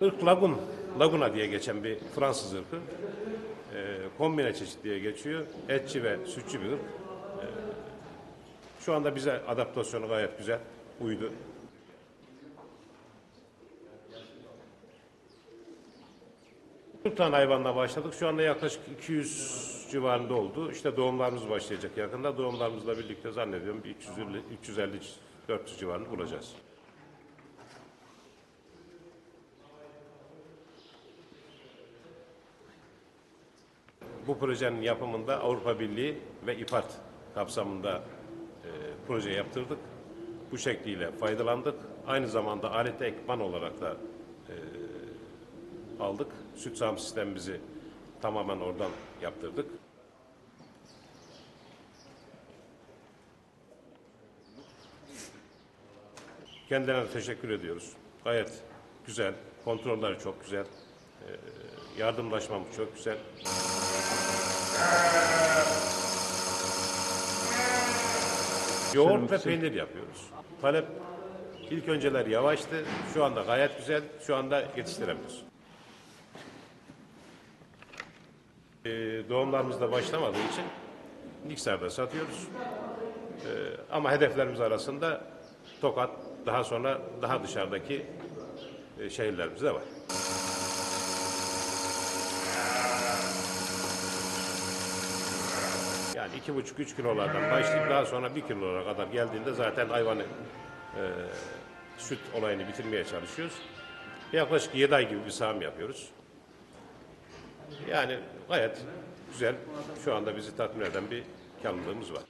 Irk Lagun, Laguna diye geçen bir Fransız ırkı. Ee, kombine çeşit diye geçiyor. Etçi ve sütçü bir ırk. Ee, şu anda bize adaptasyonu gayet güzel, uydu. Tane hayvanla başladık. Şu anda yaklaşık 200 civarında oldu. İşte doğumlarımız başlayacak yakında. Doğumlarımızla birlikte zannediyorum bir 350 400 civarını bulacağız. Bu projenin yapımında Avrupa Birliği ve İPART kapsamında e, proje yaptırdık. Bu şekliyle faydalandık. Aynı zamanda alet ekipman olarak da e, aldık. Süt sağım sistemimizi tamamen oradan yaptırdık. Kendilerine teşekkür ediyoruz. Gayet güzel, kontrolleri çok güzel, e, yardımlaşmamız çok güzel. Yoğurt ve peynir yapıyoruz. Talep ilk önceler yavaştı. Şu anda gayet güzel. Şu anda yetiştiremiyoruz. Ee, doğumlarımız da başlamadığı için mikserde satıyoruz. Ee, ama hedeflerimiz arasında Tokat, daha sonra daha dışarıdaki e, şehirlerimiz de var. Yani iki buçuk üç kilolardan başlayıp daha sonra bir kilolara kadar geldiğinde zaten hayvanı e, süt olayını bitirmeye çalışıyoruz. Yaklaşık yedi ay gibi bir sağım yapıyoruz. Yani gayet güzel. Şu anda bizi tatmin eden bir karlılığımız var.